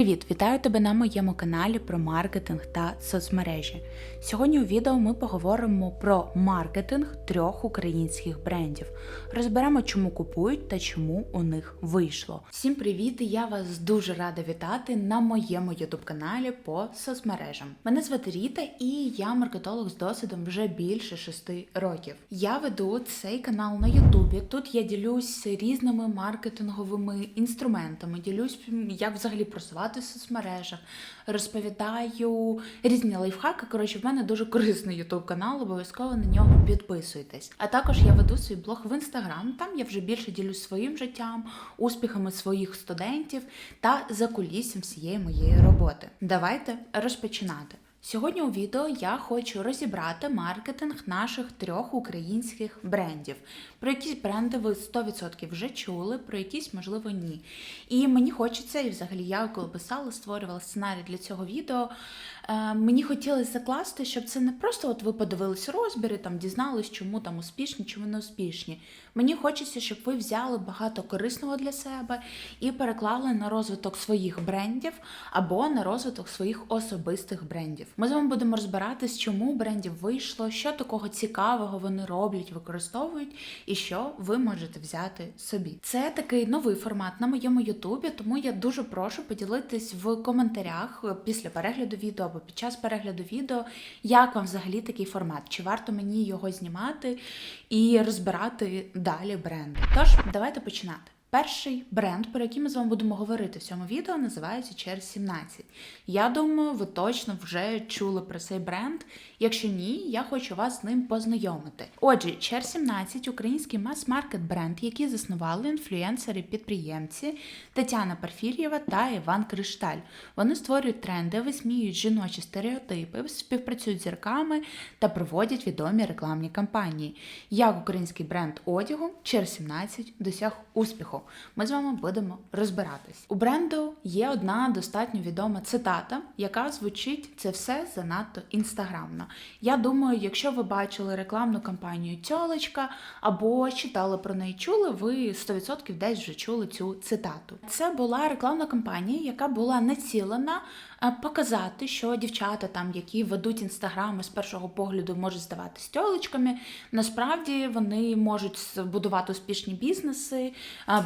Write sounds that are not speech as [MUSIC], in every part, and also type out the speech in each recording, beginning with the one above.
Привіт, вітаю тебе на моєму каналі про маркетинг та соцмережі. Сьогодні у відео ми поговоримо про маркетинг трьох українських брендів. Розберемо, чому купують та чому у них вийшло. Всім привіт! Я вас дуже рада вітати на моєму ютуб каналі по соцмережам. Мене звати Ріта, і я маркетолог з досвідом вже більше шести років. Я веду цей канал на Ютубі. Тут я ділюсь різними маркетинговими інструментами, ділюсь, як взагалі просувати в соцмережах, розповідаю різні лайфхаки. Коротше, в мене дуже корисний ютуб канал, обов'язково на нього підписуйтесь. А також я веду свій блог в інстаграм. Там я вже більше ділюсь своїм життям, успіхами своїх студентів та закуліссям всієї моєї роботи. Давайте розпочинати. Сьогодні у відео я хочу розібрати маркетинг наших трьох українських брендів. Про якісь бренди ви 100% вже чули, про якісь, можливо, ні. І мені хочеться, і взагалі я коли писала, створювала сценарій для цього відео. Е, Мені хотілося закласти, щоб це не просто от ви подивились розбіри, там дізнались, чому там успішні, чому не успішні. Мені хочеться, щоб ви взяли багато корисного для себе і переклали на розвиток своїх брендів або на розвиток своїх особистих брендів. Ми з вами будемо розбиратись, чому брендів вийшло, що такого цікавого вони роблять, використовують, і що ви можете взяти собі. Це такий новий формат на моєму Ютубі, тому я дуже прошу поділитись в коментарях е, після перегляду відео або під час перегляду відео, як вам взагалі такий формат, чи варто мені його знімати і розбирати далі бренди. Тож, давайте починати. Перший бренд, про який ми з вами будемо говорити в цьому відео, називається Через 17. Я думаю, ви точно вже чули про цей бренд. Якщо ні, я хочу вас з ним познайомити. Отже, Чер 17 український мас-маркет бренд, який заснували інфлюенсери-підприємці Тетяна Парфір'єва та Іван Кришталь. Вони створюють тренди, висміюють жіночі стереотипи, співпрацюють з зірками та проводять відомі рекламні кампанії. Як український бренд одягу Чер 17 досяг успіху. Ми з вами будемо розбиратись. У бренду є одна достатньо відома цитата, яка звучить це все занадто інстаграмно. Я думаю, якщо ви бачили рекламну кампанію Тьолочка або читали про неї, чули, ви 100% десь вже чули цю цитату. Це була рекламна кампанія, яка була націлена показати, що дівчата, там, які ведуть інстаграми з першого погляду, можуть здавати тьолочками. Насправді вони можуть будувати успішні бізнеси,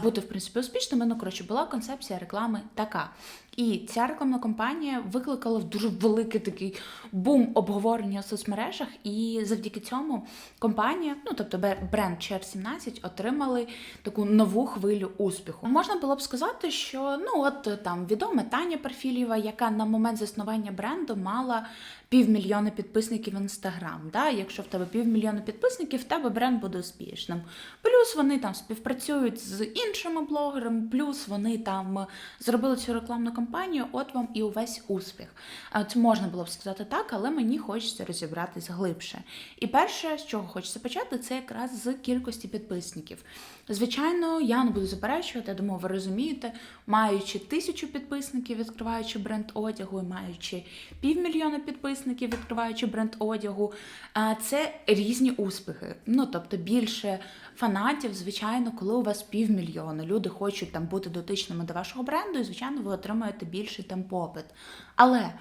бути в принципі успішними. Ну коротше, була концепція реклами така. І ця рекламна кампанія викликала дуже великий такий бум обговорення в соцмережах, і завдяки цьому компанія, ну тобто бренд CR17, отримали таку нову хвилю успіху. Можна було б сказати, що ну от там відома Таня Парфілєва, яка на момент заснування бренду мала півмільйона підписників в інстаграм. Да? Якщо в тебе півмільйона підписників, в тебе бренд буде успішним. Плюс вони там співпрацюють з іншими блогерами, плюс вони там е, зробили цю рекламну кампанію, от вам і увесь успіх. Це можна було б сказати так, але мені хочеться розібратись глибше. І перше, з чого хочеться почати, це якраз з кількості підписників. Звичайно, я не буду заперечувати, я думаю, ви розумієте, маючи тисячу підписників, відкриваючи бренд одягу, і маючи півмільйона підписників, відкриваючи бренд одягу, це різні успіхи. Ну тобто більше фанатів, звичайно, коли у вас півмільйона, люди хочуть там бути дотичними до вашого бренду, і звичайно, ви отримаєте більший там попит. Але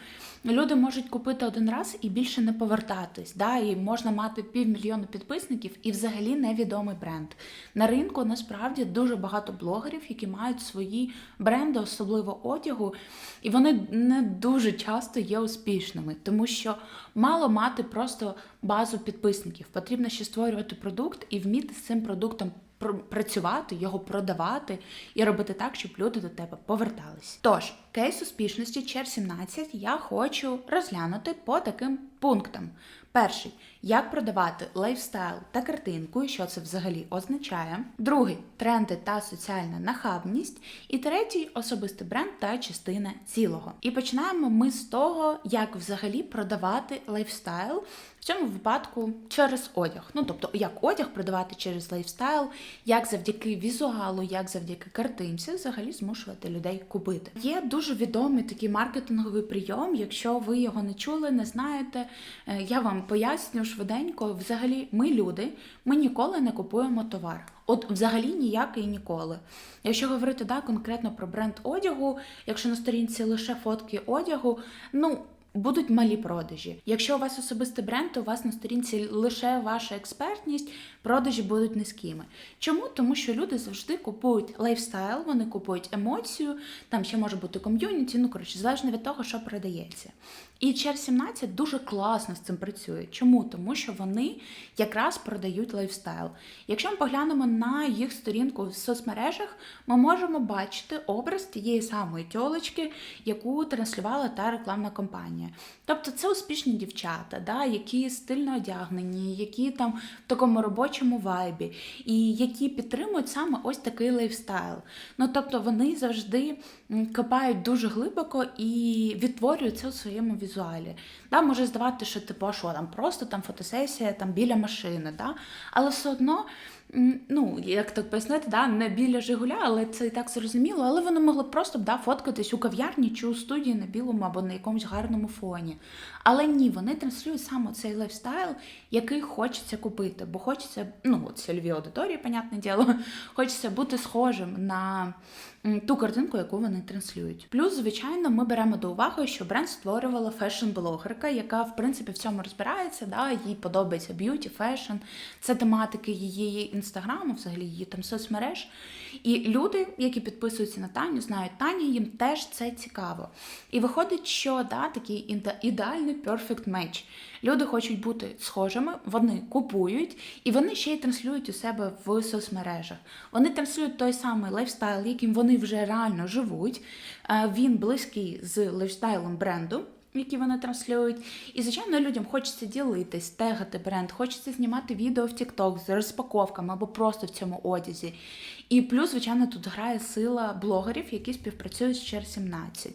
люди можуть купити один раз і більше не повертатись. Да? І можна мати півмільйона підписників і взагалі невідомий бренд. На ринку насправді дуже багато блогерів, які мають свої бренди, особливо одягу, і вони не дуже часто є успішними, тому що мало мати просто базу підписників. Потрібно ще створювати продукт і вміти з цим продуктом пр- працювати, його продавати і робити так, щоб люди до тебе повертались. Тож, кейс успішності Чер 17 я хочу розглянути по таким пунктам. Перший як продавати лайфстайл та картинку, і що це взагалі означає. Другий тренди та соціальна нахабність. І третій особистий бренд та частина цілого. І починаємо ми з того, як взагалі продавати лайфстайл. В цьому випадку через одяг. Ну тобто, як одяг продавати через лайфстайл, як завдяки візуалу, як завдяки картинці, взагалі змушувати людей купити. Є дуже відомий такий маркетинговий прийом. Якщо ви його не чули, не знаєте, е, я вам поясню швиденько. Взагалі, ми люди, ми ніколи не купуємо товар. От взагалі ніякий ніколи. Якщо говорити да, конкретно про бренд одягу, якщо на сторінці лише фотки одягу, ну. Будуть малі продажі. Якщо у вас особистий бренд, то у вас на сторінці лише ваша експертність, продажі будуть низькими. Чому? Тому що люди завжди купують лайфстайл, вони купують емоцію, там ще може бути ком'юніті, ну коротше, залежно від того, що продається. І CR17 дуже класно з цим працює. Чому? Тому що вони якраз продають лайфстайл. Якщо ми поглянемо на їх сторінку в соцмережах, ми можемо бачити образ тієї самої тьолочки, яку транслювала та рекламна кампанія. Тобто це успішні дівчата, да, які стильно одягнені, які там в такому робочому вайбі, і які підтримують саме ось такий лайфстайл. Ну тобто вони завжди копають дуже глибоко і відтворюють це у своєму візуалі. Да, може здавати, що типу, що там просто там фотосесія там біля машини, да? але все одно. Ну, як так пояснити, да, не біля Жигуля, але це і так зрозуміло. Але вони могли б просто да, фоткатись у кав'ярні чи у студії на білому або на якомусь гарному фоні. Але ні, вони транслюють саме цей лайфстайл, який хочеться купити, бо хочеться, ну, от цільові аудиторії, понятне діло, [LAUGHS] хочеться бути схожим на ту картинку, яку вони транслюють. Плюс, звичайно, ми беремо до уваги, що бренд створювала фешн-блогерка, яка в принципі в цьому розбирається. Да, їй подобається б'юті, фешн, це тематики її інстаграму, взагалі її там соцмереж. І люди, які підписуються на Таню, знають Тані, їм теж це цікаво. І виходить, що да, такий ідеальний perfect match. Люди хочуть бути схожими, вони купують, і вони ще й транслюють у себе в соцмережах. Вони транслюють той самий лайфстайл, яким вони вже реально живуть. Е, Він близький з лайфстайлом бренду. Які вони транслюють, і звичайно людям хочеться ділитись, тегати бренд, хочеться знімати відео в TikTok з розпаковками або просто в цьому одязі. І плюс, звичайно, тут грає сила блогерів, які співпрацюють з Чер 17.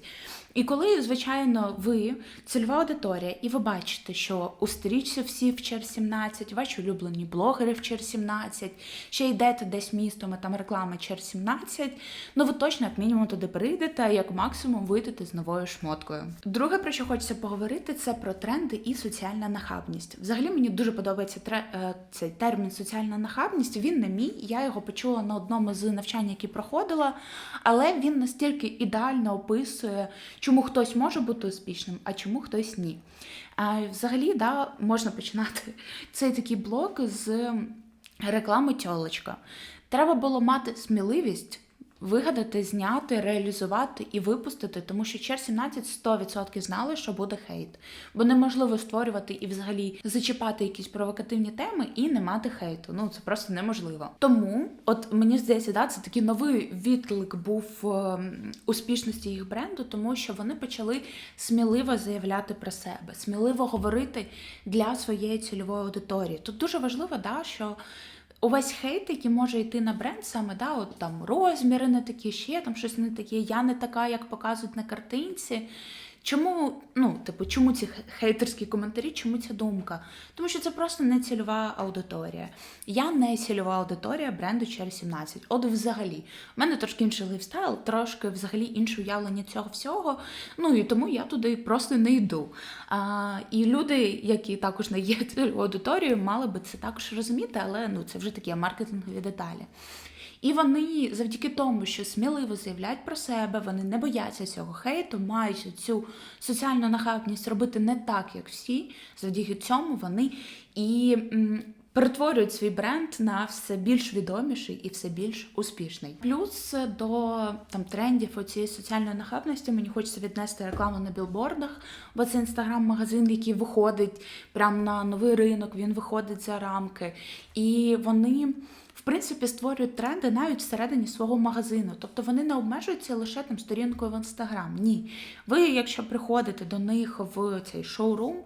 І коли, звичайно, ви цільова аудиторія, і ви бачите, що у стрічці всі в Чер 17, ваші улюблені блогери в Чер 17, ще йдете десь містом, і там реклама Чер 17, ну ви точно як мінімум туди прийдете, як максимум вийдете з новою шмоткою. Друге, про що хочеться поговорити, це про тренди і соціальна нахабність. Взагалі мені дуже подобається е, цей термін соціальна нахабність. Він не мій. Я його почула на одному з навчань, які проходила, але він настільки ідеально описує, чому хтось може бути успішним, а чому хтось ні. Взагалі, да, можна починати [LAUGHS] цей такий блок з реклами тьолочка. Треба було мати сміливість вигадати, зняти, реалізувати і випустити, тому що Чер 17 100% знали, що буде хейт. Бо неможливо створювати і взагалі зачіпати якісь провокативні теми і не мати хейту. Ну це просто неможливо. Тому, от мені здається, да, це такий новий відклик був ем, успішності їх бренду, тому що вони почали сміливо заявляти про себе, сміливо говорити для своєї цільової аудиторії. Тут дуже важливо, да, що увесь хейт, який може йти на бренд, саме да, от там розміри не такі, ще там щось не таке, я не така, як показують на картинці. Чому, ну, типу, чому ці хейтерські коментарі, чому ця думка? Тому що це просто не цільова аудиторія. Я не цільова аудиторія бренду Cherry 17. От взагалі. У мене трошки інший лайфстайл, трошки взагалі інше уявлення цього всього. Ну і тому я туди просто не йду. А, і люди, які також не є [LAUGHS] цільовою аудиторією, мали би це також розуміти, але ну, це вже такі маркетингові деталі. І вони завдяки тому, що сміливо заявляють про себе, вони не бояться цього хейту, мають цю соціальну нахабність робити не так, як всі. Завдяки цьому вони і перетворюють свій бренд на все більш відоміший і все більш успішний. Плюс до там трендів цієї соціальної нахабності мені хочеться віднести рекламу на білбордах, бо це інстаграм-магазин, який виходить прямо на новий ринок, він виходить за рамки. І вони принципі створюють тренди навіть всередині свого магазину. Тобто вони не обмежуються лише там сторінкою в інстаграм. Ні. Ви, якщо приходите до них в цей шоурум,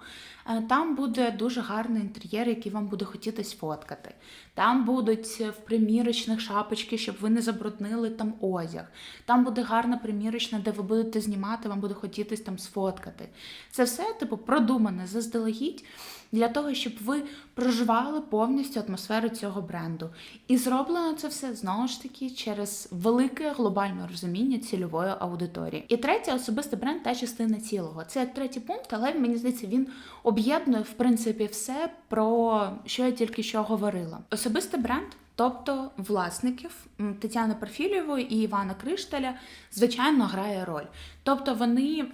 Е, Там буде дуже гарний інтер'єр, який вам буде хотітись фоткати. Там будуть е, в примірочних шапочки, щоб ви не забруднили там одяг. Там буде гарна примірочна, де ви будете знімати, вам буде хотітись там сфоткати. Це все, типу, продумане заздалегідь для того, щоб ви проживали повністю атмосферу цього бренду. І зроблено це все знову ж таки через велике глобальне розуміння цільової аудиторії. І третє, особистий бренд та частина цілого. Це третій пункт, але мені здається, він об'єднує в принципі все про що я тільки що говорила. Особистий бренд. Тобто власників Тетяни Перфілєвої і Івана Кришталя, звичайно, грає роль. Тобто вони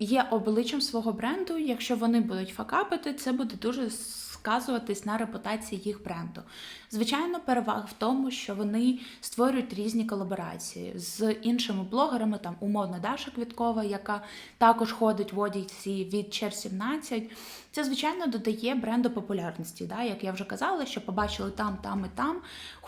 є обличчям свого бренду. Якщо вони будуть факапити, це буде дуже сказуватись на репутації їх бренду. Звичайно, перевага в тому, що вони створюють різні колаборації з іншими блогерами, там умовно Даша Квіткова, яка також ходить в одязі від Чер 17. Це, звичайно, додає бренду популярності. Да? Як я вже казала, що побачили там, там і там.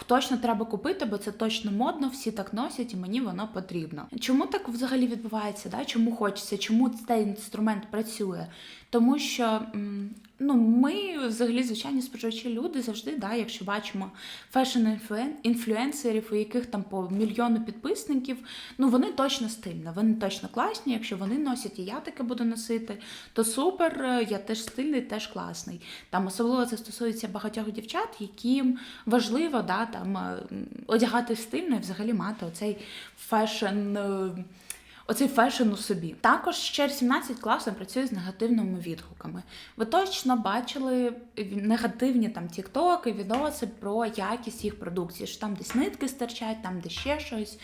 Точно треба купити, бо це точно модно, всі так носять, і мені воно потрібно. Чому так взагалі відбувається? Да? Чому хочеться? Чому цей інструмент працює? Тому що м, ну, ми, взагалі, звичайні споживачі люди завжди, да, якщо бачимо фешн-інфлюенсерів, у яких там по мільйону підписників, ну вони точно стильні, вони точно класні. Якщо вони носять і я таке буду носити, то супер, е, я теж стильний, теж класний. Там особливо це стосується багатьох дівчат, яким важливо да, там, е, одягати стильно і взагалі мати оцей фешн. Оцей фешн у собі. Також ще 17 класно працює з негативними відгуками. Ви точно бачили негативні там тіктоки, відоси про якість їх продукції, що там десь нитки стирчать, там де ще щось.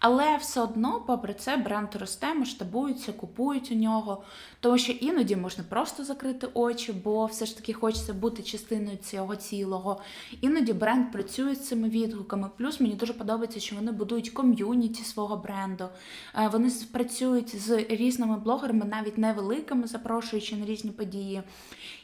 Але все одно, попри це, бренд росте, масштабується, купують у нього. Тому що іноді можна просто закрити очі, бо все ж таки хочеться бути частиною цього цілого. Іноді бренд працює з цими відгуками. Плюс мені дуже подобається, що вони будують ком'юніті свого бренду. Е, Вони працюють з різними блогерами, навіть невеликими, запрошуючи на різні події.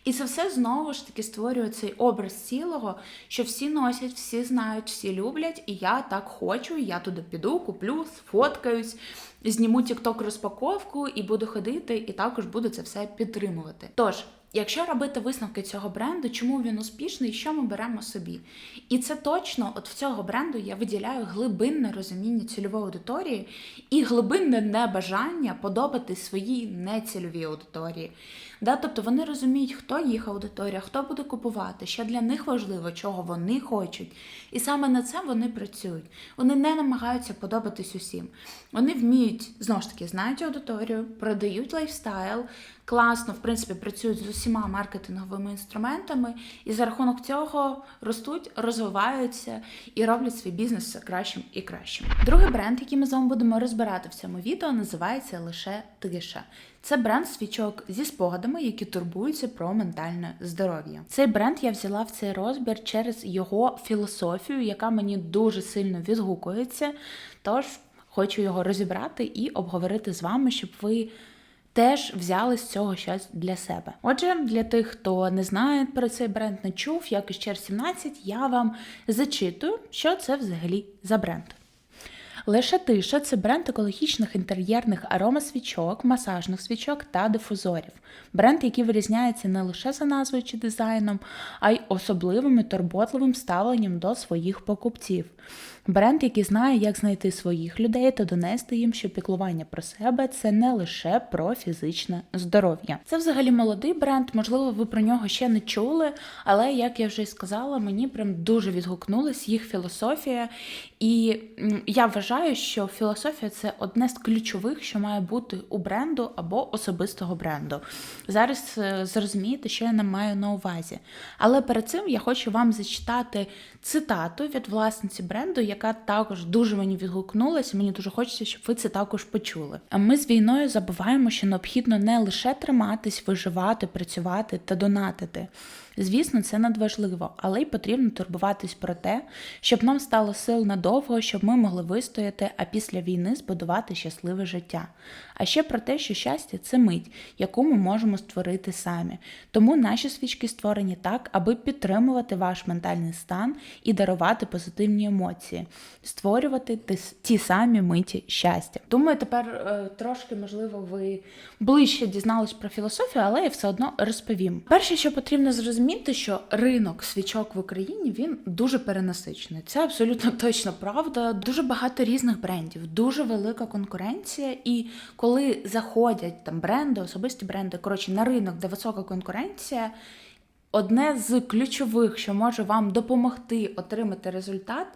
І це все знову ж таки створює цей образ цілого, що всі носять, всі знають, всі люблять, і я так хочу, я туди піду, куплю, сфоткаюсь, зніму тікток розпаковку і буду ходити, і також буду це все підтримувати. Тож. Якщо робити висновки цього бренду, чому він успішний, що ми беремо собі? І це точно, от в цього бренду я виділяю глибинне розуміння цільової аудиторії і глибинне небажання подобати своїй нецільовій аудиторії. Да? Тобто вони розуміють, хто їх аудиторія, хто буде купувати, що для них важливо, чого вони хочуть. І саме на це вони працюють. Вони не намагаються подобатись усім. Вони вміють, знову ж таки, знають аудиторію, продають лайфстайл, класно, в принципі, працюють з усіма маркетинговими інструментами, і за рахунок цього ростуть, розвиваються і роблять свій бізнес все кращим і кращим. Другий бренд, який ми з вами будемо розбирати в цьому відео, називається лише Тиша. Це бренд свічок зі спогадами, які турбуються про ментальне здоров'я. Цей бренд я взяла в цей розбір через його філософію, яка мені дуже сильно відгукується. Тож хочу його розібрати і обговорити з вами, щоб ви. Теж взяли з цього щось для себе. Отже, для тих, хто не знає про цей бренд, не чув, як і Чер 17, я вам зачитую, що це взагалі за бренд. Лише тиша це бренд екологічних інтер'єрних аромасвічок, масажних свічок та дифузорів. Бренд, який вирізняється не лише за назвою чи дизайном, а й особливим і турботливим ставленням до своїх покупців. Бренд, який знає, як знайти своїх людей та донести їм, що піклування про себе це не лише про фізичне здоров'я. Це взагалі молодий бренд, можливо, ви про нього ще не чули, але як я вже й сказала, мені прям дуже відгукнулась їх філософія. І я вважаю, що філософія це одне з ключових, що має бути у бренду або особистого бренду. Зараз е, зрозумієте, що я не маю на увазі. Але перед цим я хочу вам зачитати цитату від власниці бренду, яка також дуже мені відгукнулася. Мені дуже хочеться, щоб ви це також почули. А ми з війною забуваємо, що необхідно не лише триматись, виживати, працювати та донатити. Звісно, це надважливо, але й потрібно турбуватись про те, щоб нам стало сил надовго, щоб ми могли вистояти, а після війни збудувати щасливе життя. А ще про те, що щастя це мить, яку ми можемо створити самі. Тому наші свічки створені так, аби підтримувати ваш ментальний стан і дарувати позитивні емоції, створювати ті- самі миті щастя. Думаю, тепер е, трошки можливо ви ближче дізнались про філософію, але я все одно розповім. Перше, що потрібно зрозуміти, що ринок свічок в Україні він дуже перенасичений. Це абсолютно [LAUGHS] точно правда. Дуже багато різних брендів, дуже велика конкуренція. І коли заходять там бренди, особисті бренди, коротше, на ринок, де висока конкуренція. Одне з ключових, що може вам допомогти отримати результат,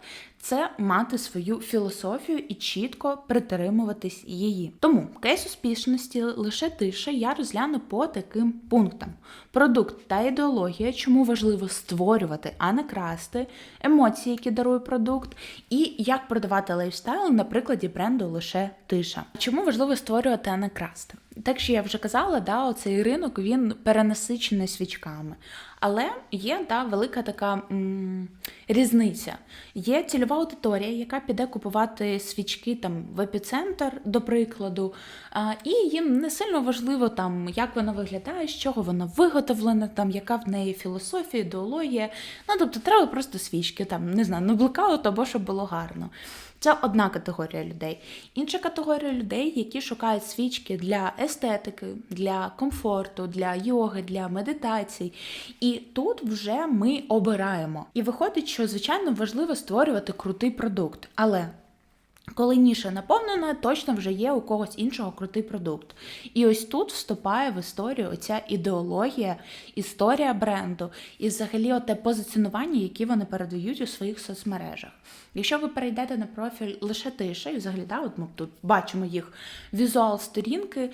це мати свою філософію і чітко притримуватись її. Тому кейс успішності лише тише я розгляну по таким пунктам: продукт та ідеологія, чому важливо створювати, а не красти, емоції, які дарує продукт, і як продавати лайфстайл на прикладі бренду лише тиша. Чому важливо створювати, а не красти? Так що я вже казала, да, оцей ринок він перенасичений свічками. Але є да, велика така м, різниця. Є цільова аудиторія, яка піде купувати свічки там в епіцентр, до прикладу, а, і їм не сильно важливо, там, як воно виглядає, з чого воно виготовлене, там, яка в неї філософія, ідеологія. Ну, тобто треба просто свічки, там, не знаю, ну блекаут або щоб було гарно. Це одна категорія людей. Інша категорія людей, які шукають свічки для естетики, для комфорту, для йоги, для медитацій. І тут вже ми обираємо. І виходить, що звичайно важливо створювати крутий продукт. Але коли ніша наповнена, точно вже є у когось іншого крутий продукт. І ось тут вступає в історію оця ідеологія, історія бренду і взагалі оте позиціонування, які вони передають у своїх соцмережах. Якщо ви перейдете на профіль лише тиша, і взагалі да, от ми тут бачимо їх візуал сторінки,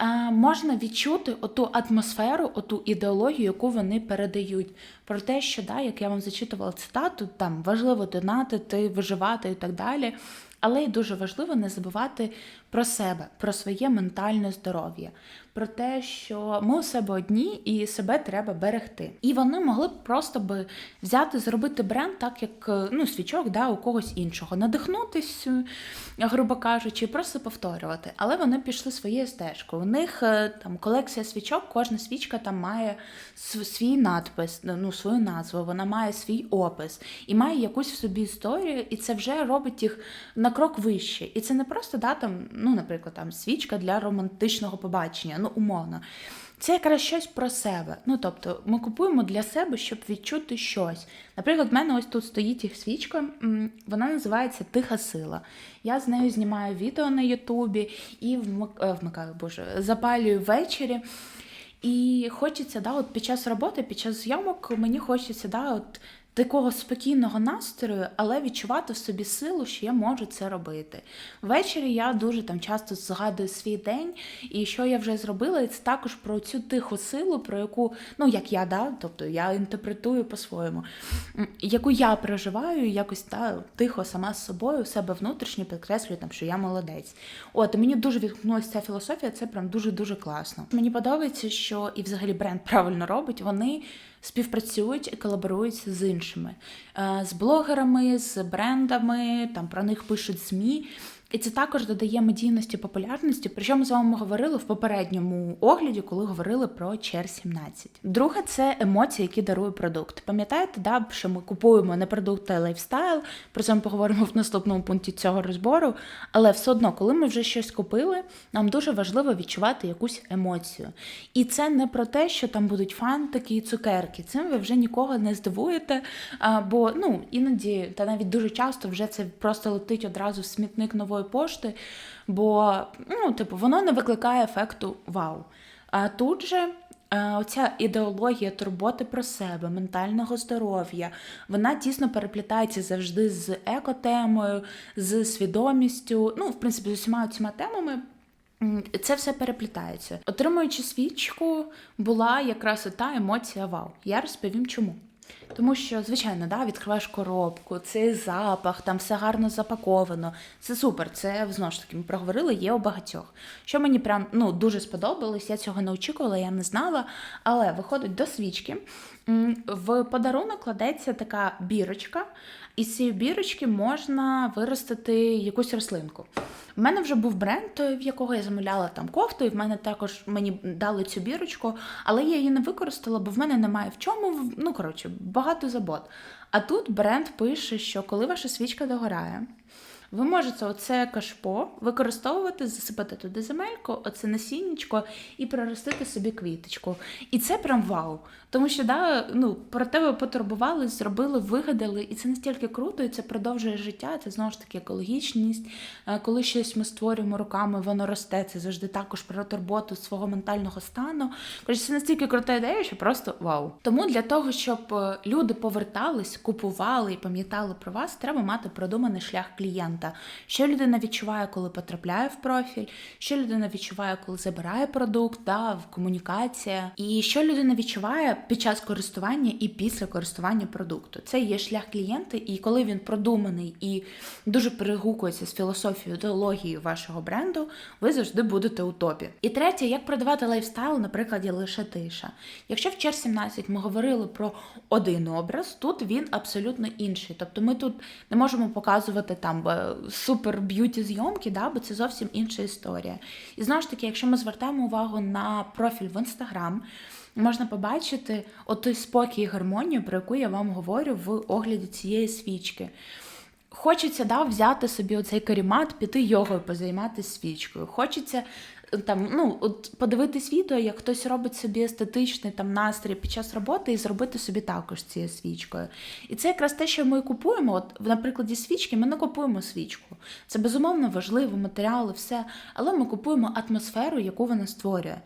е, можна відчути оту атмосферу, оту ідеологію, яку вони передають. Про те, що да, як я вам зачитувала цитату, там важливо донатити, виживати і так далі. Але й дуже важливо не забувати про себе, про своє ментальне здоров'я, про те, що ми у себе одні і себе треба берегти. І вони могли б просто би взяти, зробити бренд, так як е, ну, свічок да, у когось іншого, надихнутись, е, грубо кажучи, і просто повторювати. Але вони пішли своєю стежкою. У них е, там колекція свічок, кожна свічка там має свій надпис, ну свою назву, вона має свій опис і має якусь в собі історію, і це вже робить їх на крок вище. І це не просто да, там, ну, наприклад, там свічка для романтичного побачення, ну умовно. Це якраз щось про себе. Ну тобто, ми купуємо для себе, щоб відчути щось. Наприклад, в мене ось тут стоїть їх свічка, вона називається Тиха сила. Я з нею знімаю відео на Ютубі і вмик... е, вмикаю, боже, запалюю ввечері. І хочеться, да, от під час роботи, під час зйомок, мені хочеться да, от такого спокійного настрою, але відчувати в собі силу, що я можу це робити. Ввечері я дуже там часто згадую свій день і що я вже зробила, і це також про цю тиху силу, про яку, ну як я, да, тобто я інтерпретую по-своєму, яку я проживаю, якось та, тихо сама з собою, себе внутрішньо підкреслюю, там, що я молодець. От мені дуже відгукнулася ця філософія, це прям дуже дуже класно. Мені подобається, що і взагалі бренд правильно робить. Вони співпрацюють і колаборують з іншими, Е, з блогерами, з брендами, там про них пишуть ЗМІ. І це також додає медійності популярності. Про що ми з вами говорили в попередньому огляді, коли говорили про чер 17 Друге це емоції, які дарує продукт. Пам'ятаєте, да, що ми купуємо не продукт, а лайфстайл. Про це ми поговоримо в наступному пункті цього розбору. Але все одно, коли ми вже щось купили, нам дуже важливо відчувати якусь емоцію. І це не про те, що там будуть фантики і цукерки. Цим ви вже нікого не здивуєте. Бо ну іноді, та навіть дуже часто вже це просто летить одразу в смітник нової пошти, бо ну, типу, воно не викликає ефекту вау. А тут же. е, Оця ідеологія турботи про себе, ментального здоров'я, вона тісно переплітається завжди з екотемою, з свідомістю, ну, в принципі, з усіма цими темами. Це все переплітається. Отримуючи свічку, була якраз та емоція вау. Я розповім чому. Тому що, звичайно, да, відкриваєш коробку, цей запах, там все гарно запаковано. Це супер. Це знову ж таки ми проговорили, є у багатьох. Що мені прям ну дуже сподобалось, я цього не очікувала, я не знала. Але виходить до свічки. В подарунок кладеться така бірочка, і з цієї бірочки можна виростити якусь рослинку. У мене вже був бренд, в якого я замовляла там кофту, і в мене також мені дали цю бірочку, але я її не використала, бо в мене немає в чому. Ну коротше, багато забот. А тут бренд пише, що коли ваша свічка догорає, ви можете оце кашпо використовувати, засипати туди земельку, оце насіннячко і проростити собі квіточку. І це прям вау. Тому що да, ну, про тебе потурбувались, зробили, вигадали, і це настільки круто, і це продовжує життя. Це знову ж таки екологічність. Е, Коли щось ми створюємо руками, воно росте. Це завжди також про турботу свого ментального стану. Коротше, це настільки крута ідея, що просто вау. Тому для того, щоб е, люди повертались, купували і пам'ятали про вас, треба мати продуманий шлях клієнта. Що людина відчуває, коли потрапляє в профіль, що людина відчуває, коли забирає продукт, да, в комунікація, і що людина відчуває під час користування і після користування продукту. Це є шлях клієнта, і коли він продуманий і дуже перегукується з філософією, ідеологією вашого бренду, ви завжди будете у топі. І третє, як продавати лайфстайл на прикладі лише тиша. Якщо в чер 17 ми говорили про один образ, тут він абсолютно інший. Тобто ми тут не можемо показувати там е, супер б'юті зйомки, да, бо це зовсім інша історія. І знову ж таки, якщо ми звертаємо увагу на профіль в інстаграм. Можна побачити отой спокій і гармонію, про яку я вам говорю в огляді цієї свічки. Хочеться да, взяти собі оцей карімат, піти йогою, позайматися свічкою. Хочеться там, ну, от подивитись відео, як хтось робить собі естетичний там настрій під час роботи і зробити собі також цією свічкою. І це якраз те, що ми купуємо. От, на прикладі свічки, ми не купуємо свічку. Це безумовно важливо, матеріали, все. Але ми купуємо атмосферу, яку вона створює.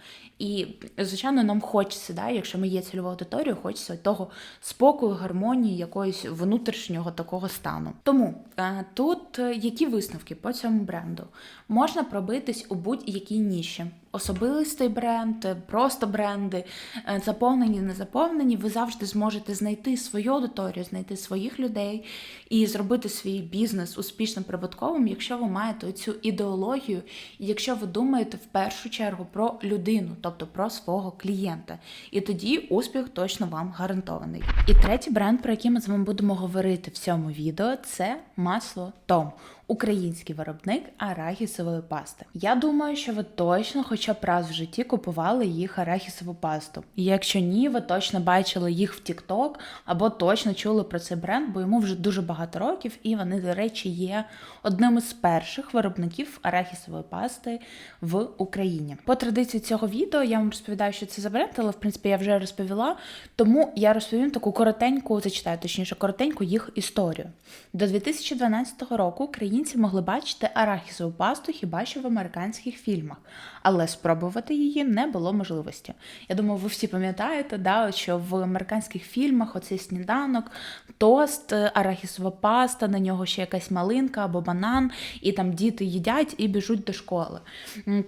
І, звичайно, нам хочеться, да, якщо ми є цільовою аудиторією, хочеться того спокою, гармонії, якогось внутрішнього такого стану. Тому е, тут е, які висновки по цьому бренду? Можна пробитись у будь-якій ніші. Особистий бренд, е, просто бренди, е, заповнені, не заповнені, ви завжди зможете знайти свою аудиторію, знайти своїх людей і зробити свій бізнес успішним прибутковим, якщо ви маєте цю ідеологію, якщо ви думаєте в першу чергу про людину, тобто про свого клієнта. І тоді успіх точно вам гарантований. І третій бренд, про який ми з вами будемо говорити в цьому відео, це масло Том. Український виробник арахісової пасти. Я думаю, що ви точно хоча б раз в житті купували їх арахісову пасту. І якщо ні, ви точно бачили їх в TikTok або точно чули про цей бренд, бо йому вже дуже багато років, і вони, до речі, є одним із перших виробників арахісової пасти в Україні. По традиції цього відео я вам розповідаю, що це за бренд, але в принципі я вже розповіла. Тому я розповім таку коротеньку, зачитаю точніше, коротеньку їх історію. До 2012 року українці могли бачити арахісову пасту хіба що в американських фільмах, але спробувати її не було можливості. Я думаю, ви всі пам'ятаєте, да, що в американських фільмах оцей сніданок, тост, арахісова паста, на нього ще якась малинка або банан, і там діти їдять і біжуть до школи.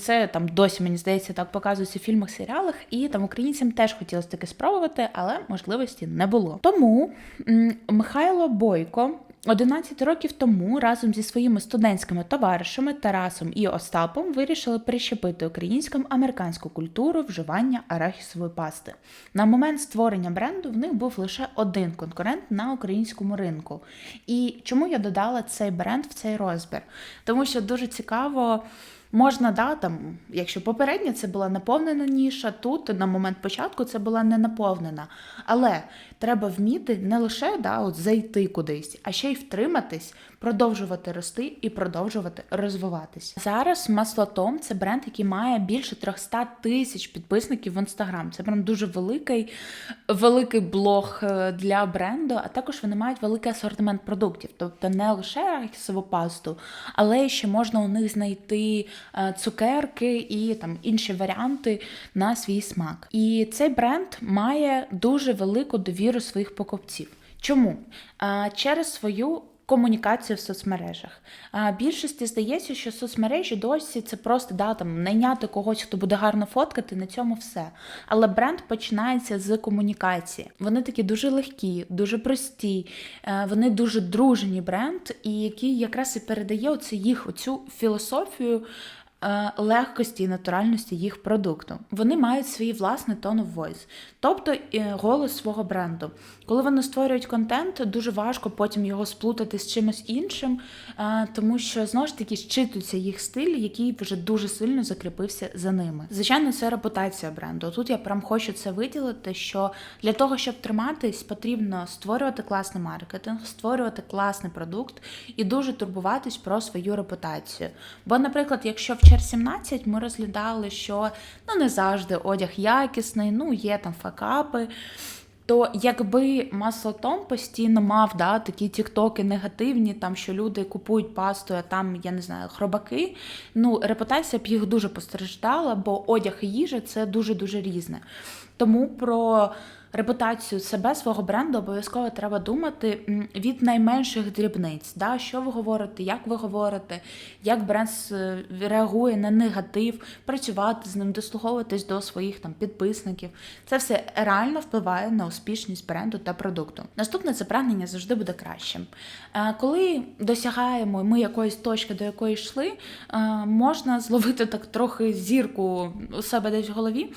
Це там досі, мені здається, так показується в фільмах, серіалах, і там українцям теж хотілося таке спробувати, але можливості не було. Тому Михайло Бойко. 11 років тому разом зі своїми студентськими товаришами Тарасом і Остапом вирішили прищепити українським американську культуру вживання арахісової пасти. На момент створення бренду в них був лише один конкурент на українському ринку. І чому я додала цей бренд в цей розбір? Тому що дуже цікаво. Можна, да, там, якщо попередня це була наповнена ніша, тут на момент початку це була не наповнена. Але треба вміти не лише да, от зайти кудись, а ще й втриматись, продовжувати рости і продовжувати розвиватись. Зараз Маслотом це бренд, який має більше 300 тисяч підписників в інстаграм. Це прям дуже великий, великий блог е, для бренду, а також вони мають великий асортимент продуктів. Тобто не лише арахісову пасту, але ще можна у них знайти е, цукерки і там інші варіанти на свій смак. І цей бренд має дуже велику довіру своїх покупців. Чому? Е, Через свою комунікацію в соцмережах. А, більшості здається, що соцмережі досі це просто да, там, найняти когось, хто буде гарно фоткати, на цьому все. Але бренд починається з комунікації. Вони такі дуже легкі, дуже прості, е, вони дуже дружні бренд, і який якраз і передає оце їх оцю філософію. Е, Легкості і натуральності їх продукту. Вони мають свій власний tone of voice, тобто е, голос свого бренду. Коли вони створюють контент, дуже важко потім його сплутати з чимось іншим, е, тому що знову ж таки щитується їх стиль, який вже дуже сильно закріпився за ними. Звичайно, це репутація бренду. Тут я прям хочу це виділити, що для того, щоб триматись, потрібно створювати класний маркетинг, створювати класний продукт і дуже турбуватись про свою репутацію. Бо, наприклад, якщо в чер 17 ми розглядали, що ну не завжди одяг якісний, ну є там факапи. То якби маслотом постійно мав да, такі тіктоки негативні, там що люди купують пасту, а там я не знаю, хробаки. Ну репутація б їх дуже постраждала, бо одяг і їжа це дуже дуже різне. Тому про репутацію себе, свого бренду обов'язково треба думати від найменших дрібниць. Да? Що ви говорите, як ви говорите, як бренд е, реагує на негатив, працювати з ним, дослуховуватись до своїх там підписників. Це все реально впливає на успішність бренду та продукту. Наступне це прагнення завжди буде кращим. Е, Коли досягаємо ми якоїсь точки, до якої йшли, е, можна зловити так трохи зірку у себе десь в голові.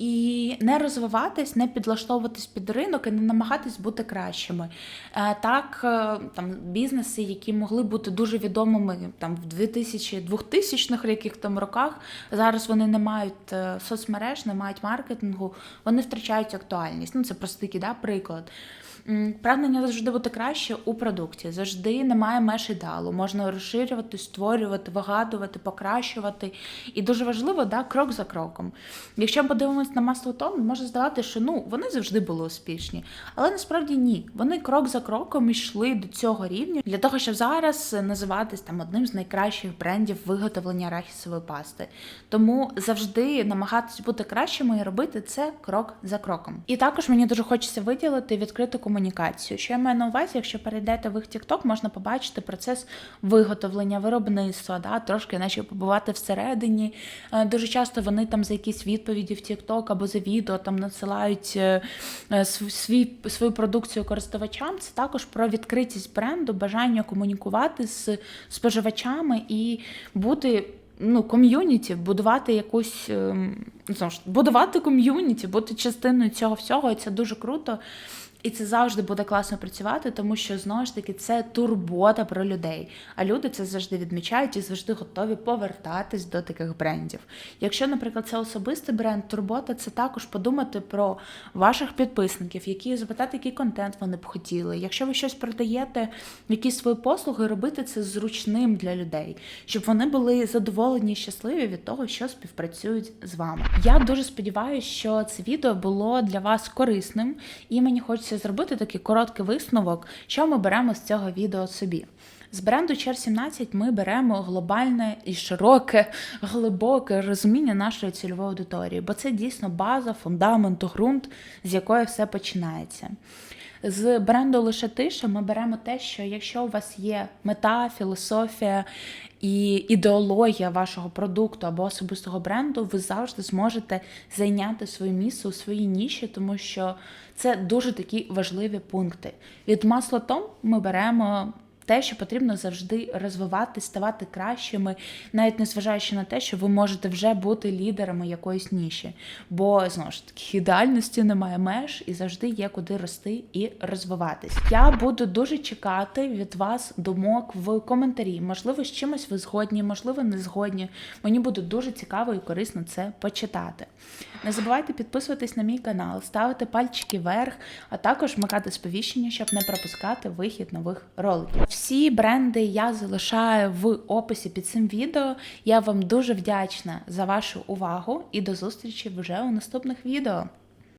І не розвиватись, не підлаштовуватись під ринок і не намагатись бути кращими. Е, Так, е, там бізнеси, які могли бути дуже відомими там в 2000 2000-х яких там роках, зараз вони не мають е, соцмереж, не мають маркетингу, вони втрачають актуальність. Ну це простий да, приклад. Прагнення завжди бути краще у продукті. Завжди немає меж ідеалу. Можна розширювати, створювати, вигадувати, покращувати. І дуже важливо, да, крок за кроком. Якщо ми подивимось на масло тон, може здавати, що ну вони завжди були успішні. Але насправді ні. Вони крок за кроком йшли до цього рівня для того, щоб зараз називатись там одним з найкращих брендів виготовлення арахісової пасти. Тому завжди намагатись бути кращими і робити це крок за кроком. І також мені дуже хочеться виділити відкриту комунікацію. Що я маю на увазі, якщо перейдете в їх TikTok, можна побачити процес виготовлення, виробництва, да, трошки наче побувати всередині. Е, Дуже часто вони там за якісь відповіді в TikTok або за відео там надсилають е, е, св- свій, свою продукцію користувачам. Це також про відкритість бренду, бажання комунікувати з споживачами і бути. Ну, ком'юніті, будувати якусь ем, знову ж будувати ком'юніті, бути частиною цього всього, і це дуже круто. І це завжди буде класно працювати, тому що знову ж таки це турбота про людей. А люди це завжди відмічають і завжди готові повертатись до таких брендів. Якщо, наприклад, це особистий бренд, турбота це також подумати про ваших підписників, які запитати, який контент вони б хотіли. Якщо ви щось продаєте, якісь свої послуги, робити це зручним для людей, щоб вони були задоволені і щасливі від того, що співпрацюють з вами. Я дуже сподіваюся, що це відео було для вас корисним, і мені хочеться зробити такий короткий висновок, що ми беремо з цього відео собі. З бренду Чер 17 ми беремо глобальне і широке, глибоке розуміння нашої цільової аудиторії, бо це дійсно база, фундамент, ґрунт, з якої все починається. З бренду лише тиша ми беремо те, що якщо у вас є мета, філософія і ідеологія вашого продукту або особистого бренду, ви завжди зможете зайняти своє місце у своїй ніші, тому що це дуже такі важливі пункти. Від маслотом ми беремо те, що потрібно завжди розвивати, ставати кращими, навіть незважаючи на те, що ви можете вже бути лідерами якоїсь ніші. Бо знову ж таки ідеальності немає меж і завжди є куди рости і розвиватись. Я буду дуже чекати від вас думок в коментарі. Можливо, з чимось ви згодні, можливо, не згодні. Мені буде дуже цікаво і корисно це почитати. Не забувайте підписуватись на мій канал, ставити пальчики вверх, а також вмикати сповіщення, щоб не пропускати вихід нових роликів. Всі бренди я залишаю в описі під цим відео. Я вам дуже вдячна за вашу увагу і до зустрічі вже у наступних відео.